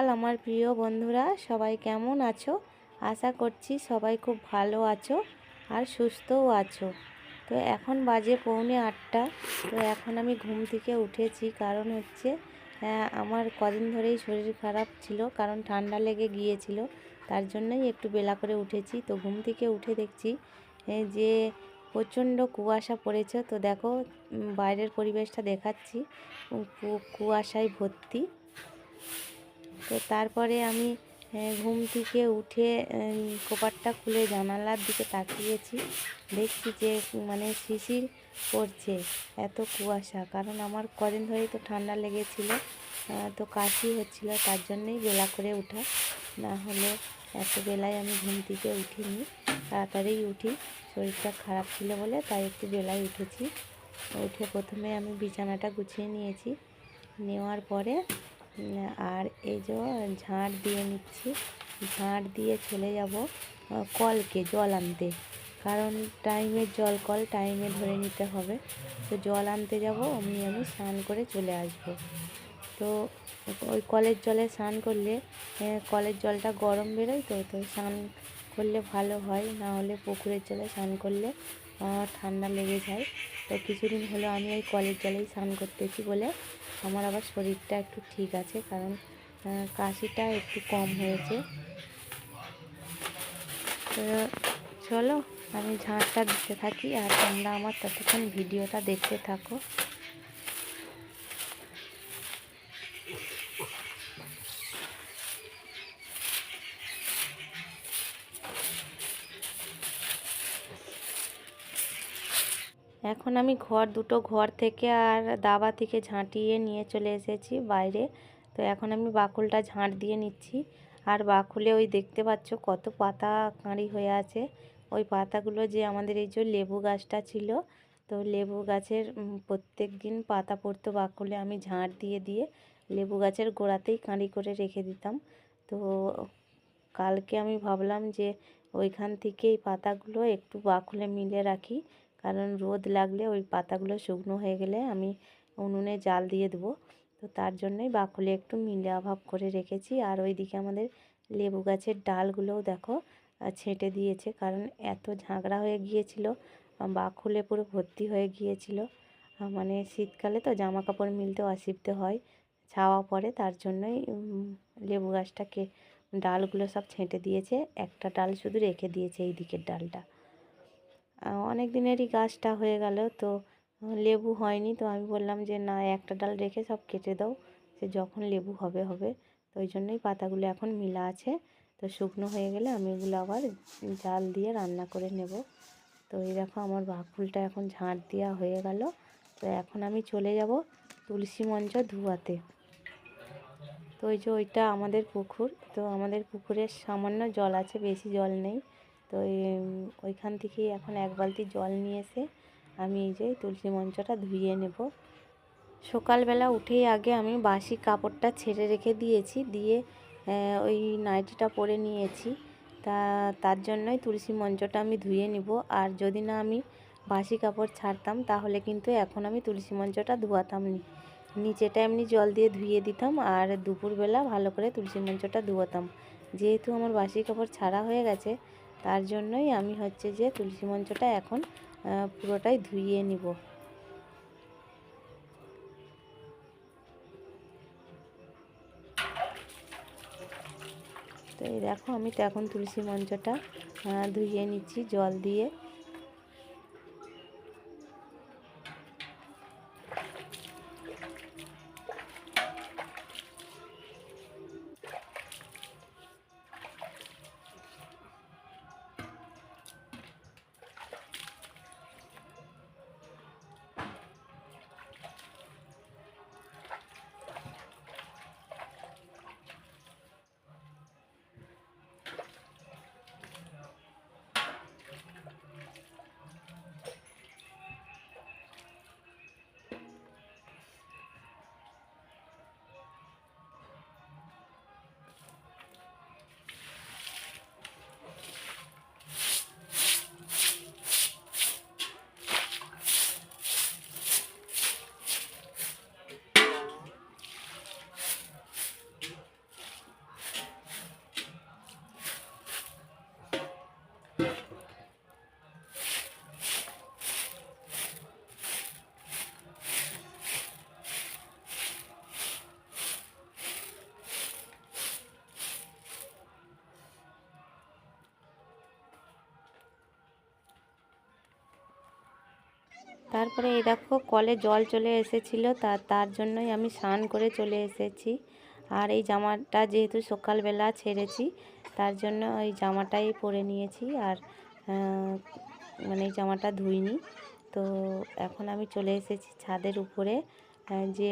সকাল আমার প্রিয় বন্ধুরা, সবাই কেমন আছো? আশা করছি সবাই খুব ভালো আছো আর সুস্থও আছো। তো এখন বাজে পৌনে আটটা। তো এখন আমি ঘুম থেকে উঠেছি। কারণ হচ্ছে আমার কদিন ধরেই শরীর খারাপ ছিল, কারণ ঠান্ডা লেগে গিয়েছিল। তার জন্যই একটু বেলা করে উঠেছি। তো ঘুম থেকে উঠে দেখছি যে প্রচণ্ড কুয়াশা পড়েছে। তো দেখো বাইরের পরিবেশটা দেখাচ্ছি। কুয়াশায় ভর্তি। তো তারপরে আমি ঘুম থেকে উঠে উম, কপাটটা খুলে জানালার দিকে তাকিয়েছি। দেখছি যে মানে শিশির পড়ছে এত কুয়াশা। কারণ আমার কদিন ধরেই তো ঠান্ডা লেগেছিল তো কাশি হচ্ছিল তার জন্যই বেলা করে ওঠা না হলে এত বেলায় আমি ঘুম থেকে উঠিনি তাড়াতাড়ি উঠি। শরীরটা খারাপ ছিল বলে তাই একটু বেলায় উঠেছি। উঠে প্রথমে আমি বিছানাটা গুছিয়ে নিয়েছি। নেওয়ার পরে আর এই যে ঝাড় দিয়ে নিচ্ছি। ঝাড় দিয়ে চলে যাব কলকে, জল আনতে। কারণ টাইমের জল, কল টাইমে ধরে নিতে হবে। তো জল আনতে যাব, অমনি আমি স্নান করে চলে আসব। তো ওই কলের জলে স্নান করলে কলের জলটা গরম বেরোয় তো তো স্নান করলে ভালো হয়। না হলে পুকুরের জলে স্নান করলে ঠান্ডা লেগে যায়। তো কিছুদিন হলো আমি ওই কলের জলেই স্নান করতেছি বলে আমার আবার শরীরটা একটু ঠিক আছে কারণ কাশিটা একটু কম হয়েছে। তো চলো আমি ঝাঁটটা দিতে থাকি আর তোমরা আমার ততক্ষণ ভিডিওটা দেখতে থাকো। এখন আমি ঘর, দুটো ঘর থেকে আর দাবা থেকে ঝাঁটিয়ে নিয়ে চলে এসেছি বাইরে। তো এখন আমি বাকুলটা ঝাঁট দিয়ে নিচ্ছি। আর বাকুলে ওই দেখতে পাচ্ছ কত পাতা কাঁড়ি হয়ে আছে। ওই পাতাগুলো যে আমাদের এই যে লেবু গাছটা ছিল, তো লেবু গাছের প্রত্যেক দিন পাতা পড়তো বাকুলে। আমি ঝাঁট দিয়ে দিয়ে লেবু গাছের গোড়াতেই কাঁড়ি করে রেখে দিতাম। তো কালকে আমি ভাবলাম যে ওইখান থেকে এই পাতাগুলো একটু বাকুলে মিলে রাখি। কারণ রোদ লাগলে ওই পাতাগুলো শুকনো হয়ে গেলে আমি উনুনে জাল দিয়ে দেবো। তো তার জন্যই বাকুলে একটু মিলে অভাব করে রেখেছি। আর ওইদিকে আমাদের লেবু গাছের ডালগুলোও দেখো ছেঁটে দিয়েছে। কারণ এত ঝাঁকড়া হয়ে গিয়েছিল বাকুলে পুরো ভর্তি হয়ে গিয়েছিল। মানে শীতকালে তো জামা কাপড় মিলতে অসুবিধে হয়, ছাওয়া পড়ে। তার জন্যই লেবু গাছটাকে ডালগুলো সব ছেঁটে দিয়েছে। একটা ডাল শুধু রেখে দিয়েছে এই দিকের ডালটা। অনেক দিনেরই গাছটা হয়ে গেল, তো লেবু হয়নি, তো আমি বললাম যে না, একটা ডাল রেখে সব কেটে দাও সে যখন লেবু হবে হবে। তো ওই জন্যই পাতাগুলো এখন মিলা আছে। তো শুকনো হয়ে গেলে আমি এগুলো আবার জাল দিয়ে রান্না করে নেব। তো এই দেখো আমার বাকুলটা এখন ঝাঁট দেওয়া হয়ে গেল। তো এখন আমি চলে যাব তুলসী মঞ্চ ধুয়াতে। তো ওই যে ওইটা আমাদের পুকুর, তো আমাদের পুকুরের সামান্য জল আছে, বেশি জল নেই। তো ওইখান থেকেই এখন এক বালতি জল নিয়ে এসে আমি এই যে তুলসী মঞ্চটা ধুইয়ে নেব। সকালবেলা উঠেই আগে আমি বাসি কাপড়টা ছেড়ে রেখে দিয়েছি, দিয়ে ওই নাইটিটা পরে নিয়েছি। তা, তার জন্যই তুলসী মঞ্চটা আমি ধুয়ে নিব। আর যদি না আমি বাসি কাপড় ছাড়তাম, তাহলে কিন্তু এখন আমি তুলসী মঞ্চটা ধোয়াতাম নি। নিচেটা এমনি জল দিয়ে ধুয়ে দিতাম, আর দুপুরবেলা ভালো করে তুলসী মঞ্চটা ধোয়াতাম। যেহেতু আমার বাসি কাপড় ছাড়া হয়ে গেছে তার জন্যই আমি হচ্ছে যে তুলসী মঞ্চটা এখন পুরোটাই ধুইয়ে নিব। তো এই দেখো, আমি তো এখন তুলসী মঞ্চটা ধুইয়ে নিচ্ছি জল দিয়ে। তারপরে এই দেখো কলে জল চলে এসেছিল, তা তার জন্যই আমি স্নান করে চলে এসেছি। আর এই জামাটা যেহেতু সকালবেলা ছেড়েছি, তার জন্য ওই জামাটাই পরে নিয়েছি আর মানে এই জামাটা ধুইনি। তো এখন আমি চলে এসেছি ছাদের উপরে যে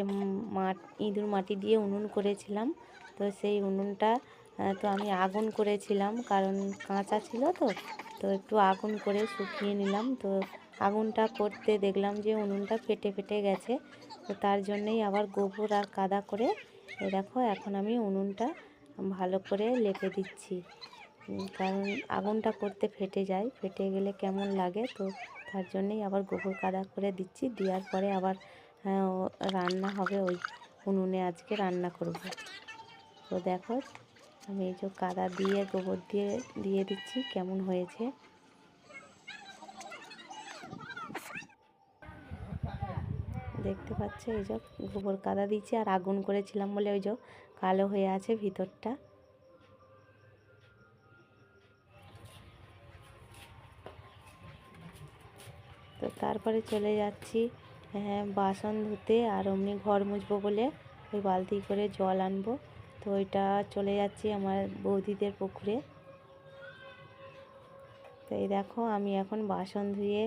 মাঠ ইঁদুর মাটি দিয়ে উনুন করেছিলাম। তো সেই উনুনটা তো আমি আগুন করেছিলাম, কারণ কাঁচা ছিল তো তো একটু আগুন করে শুকিয়ে নিলাম। তো আগুনটা করতে দেখলাম যে উনুনটা ফেটে ফেটে গেছে। তো তার জন্যই আবার গোবর আর কাদা করে দেখো এখন আমি উনুনটা ভালো করে লেপে দিচ্ছি। কারণ আগুনটা করতে ফেটে যায়, ফেটে গেলে কেমন লাগে? তো তার জন্যই আবার গোবর কাদা করে দিচ্ছি। দেওয়ার পরে আবার ও- রান্না হবে ওই উনুনে আজকে রান্না করব। তো দেখো, আমি এই যে কাদা দিয়ে গোবর দিয়ে দিয়ে দিচ্ছি, কেমন হয়েছে? দেখতে পাচ্ছ, এই যে গোবর কাদা দিচ্ছি আর আগুন করেছিলাম বলে ওই যে কালো হয়ে আছে ভিতরটা। তো তারপরে চলে যাচ্ছি হ্যাঁ বাসন ধুতে আর অমনি ঘর মুছবো বলে ওই বালতি করে জল আনব। তো ওইটা চলে যাচ্ছি আমার বৌদিদের পুকুরে। তো এই দেখো, আমি এখন বাসন ধুয়ে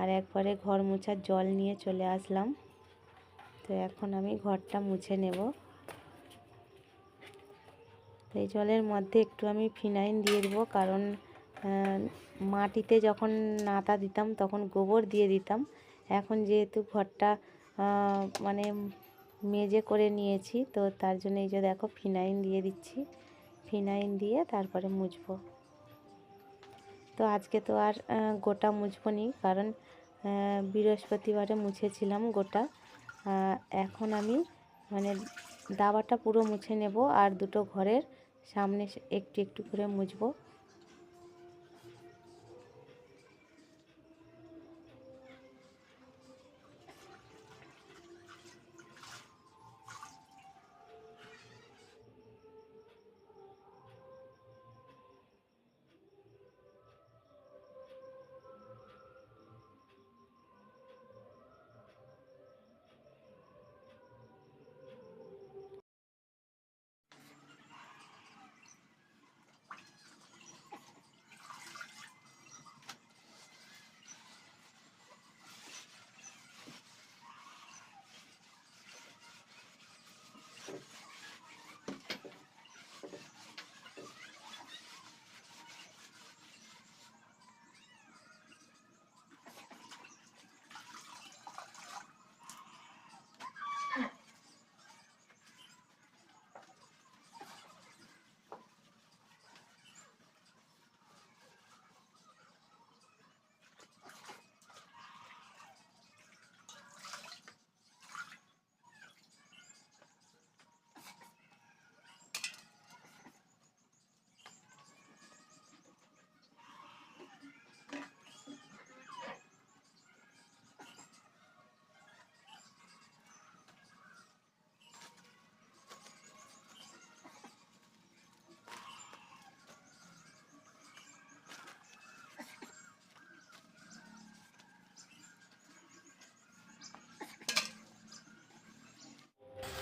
আর একবারে ঘর মোছার জল নিয়ে চলে আসলাম। তো এখন আমি ঘরটা মুছে নেব। তো এই জলের মধ্যে একটু আমি ফিনাইল দিয়ে দেবো, কারণ মাটিতে যখন নাতা দিতাম তখন গোবর দিয়ে দিতাম। এখন যেহেতু ঘরটা মানে মেজে করে নিয়েছি, তো তার জন্য এই যে দেখো ফিনাইল দিয়ে দিচ্ছি। ফিনাইল দিয়ে তারপরে মুছবো। তো আজকে তো আর গোটা মুছবো নি, কারণ বৃহস্পতিবারে মুছেছিলাম গোটা। এখন আমি মানে দাবাটা পুরো মুছে নেব আর দুটো ঘরের সামনে একটু একটু করে মুছবো।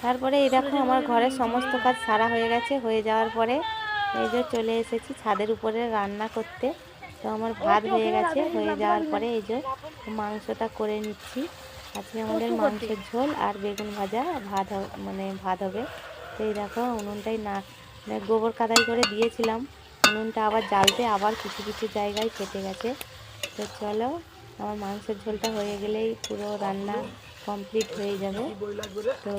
তারপরে এই দেখো আমার ঘরের সমস্ত কাজ সারা হয়ে গেছে। হয়ে যাওয়ার পরে এই যে চলে এসেছি ছাদের উপরে রান্না করতে। তো আমার ভাত হয়ে গেছে হয়ে যাওয়ার পরে এই যে মাংসটা করে নিচ্ছি। আজকে আমাদের মাংসের ঝোল আর বেগুন ভাজা ভাত মানে ভাত হবে। তো এই দেখো উনুনটাই না মানে গোবর কাদাই করে দিয়েছিলাম। উনুনটা আবার জ্বালতে আবার কিছু কিছু জায়গায় ফেটে গেছে। তো চলো আমার মাংসের ঝোলটা হয়ে গেলেই পুরো রান্না কমপ্লিট হয়ে যাবে। তো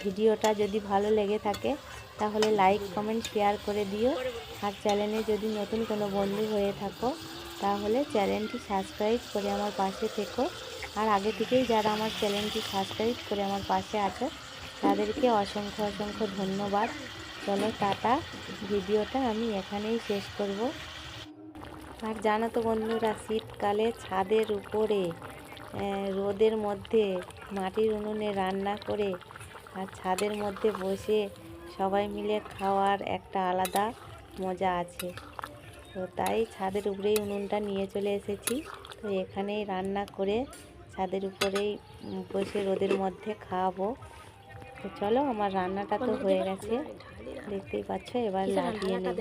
ভিডিওটা যদি ভালো লেগে থাকে, তাহলে লাইক কমেন্ট শেয়ার করে দিও। আর চ্যানেলে যদি নতুন কোনো বন্ধু হয়ে থাকো, তাহলে চ্যানেলটি সাবস্ক্রাইব করে আমার পাশে থেকো। আর আগে থেকেই যারা আমার চ্যানেলটি সাবস্ক্রাইব করে আমার পাশে আছো, তাদেরকে অসংখ্য অসংখ্য ধন্যবাদ। চলো টাটা, ভিডিওটা আমি এখানেই শেষ করব। আর জানো তো বন্ধুরা, শীতকালে ছাদের উপরে রোদের মধ্যে মাটির উনুনে রান্না করে আর ছাদের মধ্যে বসে সবাই মিলে খাওয়ার একটা আলাদা মজা আছে। তো তাই ছাদের উপরেই উনুনটা নিয়ে চলে এসেছি। তো এখানেই রান্না করে ছাদের উপরেই বসে রোদের মধ্যে খাওয়াবো। তো চলো আমার রান্নাটা তো হয়ে গেছে। দেখতেই পাচ্ছ এবার লাগিয়ে নেব।